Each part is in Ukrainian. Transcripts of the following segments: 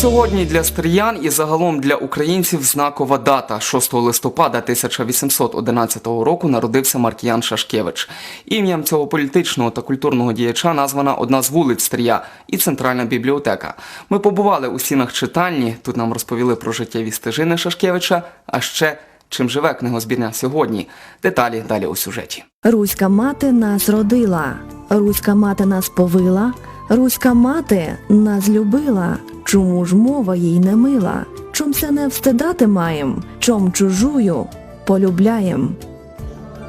Сьогодні для стріян і загалом для українців знакова дата. 6 листопада 1811 року народився Маркіян Шашкевич. Ім'ям цього політичного та культурного діяча названа одна з вулиць Стрія і центральна бібліотека. Ми побували у стінах читальні. Тут нам розповіли про життєві стежини Шашкевича, а ще чим живе книгозбірня сьогодні. Деталі далі у сюжеті. Руська мати нас родила, руська мати нас повила, руська мати нас любила. Чому ж мова їй не мила? Чом се не встидати маєм? Чом чужую полюбляєм?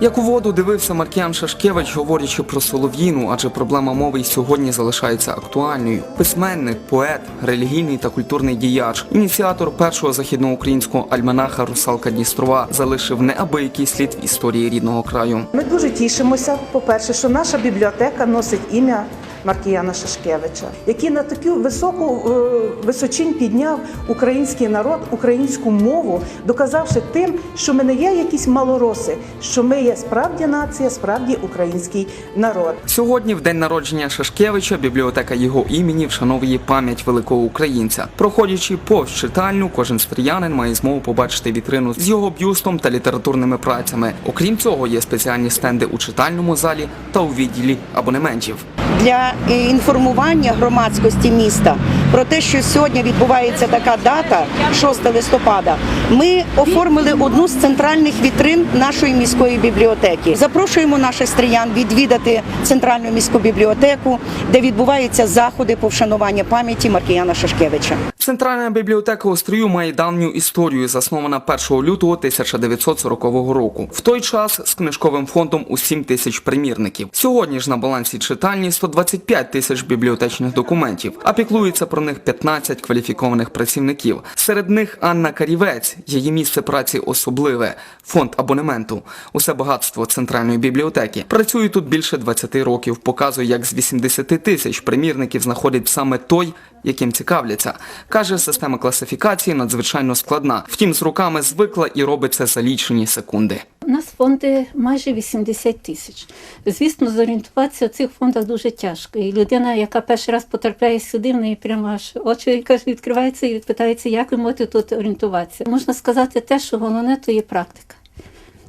Як у воду дивився Маркіян Шашкевич, говорячи про солов'їну, адже проблема мови й сьогодні залишається актуальною. Письменник, поет, релігійний та культурний діяч, ініціатор першого західноукраїнського альманаха Русалка Дністрова залишив неабиякий слід в історії рідного краю. Ми дуже тішимося, по-перше, що наша бібліотека носить ім'я Маркіяна Шашкевича, який на таку високу е, височинь підняв український народ, українську мову, доказавши тим, що ми не є якісь малороси, що ми є справді нація, справді український народ. Сьогодні, в день народження Шашкевича, бібліотека його імені вшановує пам'ять великого українця. Проходячи повз читальню, кожен стріянин має змогу побачити вітрину з його бюстом та літературними працями. Окрім цього, є спеціальні стенди у читальному залі та у відділі абонементів. Для е, інформування громадськості міста про те, що сьогодні відбувається така дата, 6 листопада. Ми оформили одну з центральних вітрин нашої міської бібліотеки. Запрошуємо наших стріян відвідати центральну міську бібліотеку, де відбуваються заходи по вшануванню пам'яті Маркіяна Шашкевича. Центральна бібліотека Острію має давню історію, заснована 1 лютого 1940 року. В той час з книжковим фондом у 7 тисяч примірників. Сьогодні ж на балансі читальні 125 тисяч бібліотечних документів, а піклується про них 15 кваліфікованих працівників. Серед них Анна Карівець, її місце праці особливе, фонд абонементу. Усе багатство центральної бібліотеки. Працює тут більше 20 років. Показує, як з 80 тисяч примірників знаходить саме той, яким цікавляться. Каже, система класифікації надзвичайно складна. Втім, з руками звикла і робить це за лічені секунди. Нас фонди майже 80 тисяч. Звісно, зорієнтуватися в цих фондах дуже тяжко. І людина, яка перший раз потрапляє сюди, в неї прямо аж очі каже, відкриваються і питається, як ви можете тут орієнтуватися. Можна сказати те, що головне то є практика.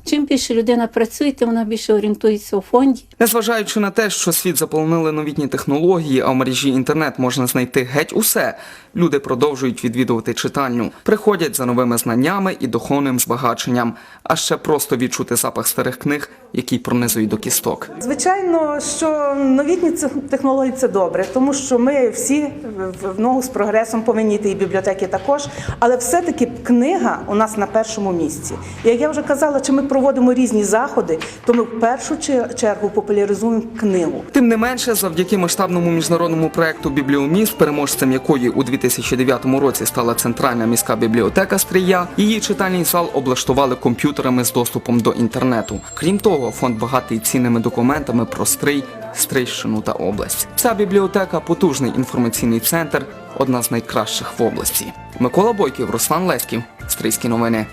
Чим більше людина працює, тим вона більше орієнтується у фонді. Незважаючи на те, що світ заполонили новітні технології, а в мережі інтернет можна знайти геть усе. Люди продовжують відвідувати читальню, приходять за новими знаннями і духовним збагаченням, а ще просто відчути запах старих книг, який пронизує до кісток. Звичайно, що новітні технології це добре, тому що ми всі в- ногу з прогресом повинні йти, і бібліотеки також. Але все-таки книга у нас на першому місці. І як я вже казала, чи ми проводимо різні заходи, то ми в першу чергу популяризуємо книгу. Тим не менше, завдяки масштабному міжнародному проекту Бібліоміст, переможцем якої у 2009 році стала центральна міська бібліотека Стрия, її читальний зал облаштували комп'ютерами з доступом до інтернету. Крім того, фонд багатий цінними документами про Стрий, Стрийщину та область. Ця бібліотека потужний інформаційний центр, одна з найкращих в області. Микола Бойків, Руслан Леськів, Стрийські новини.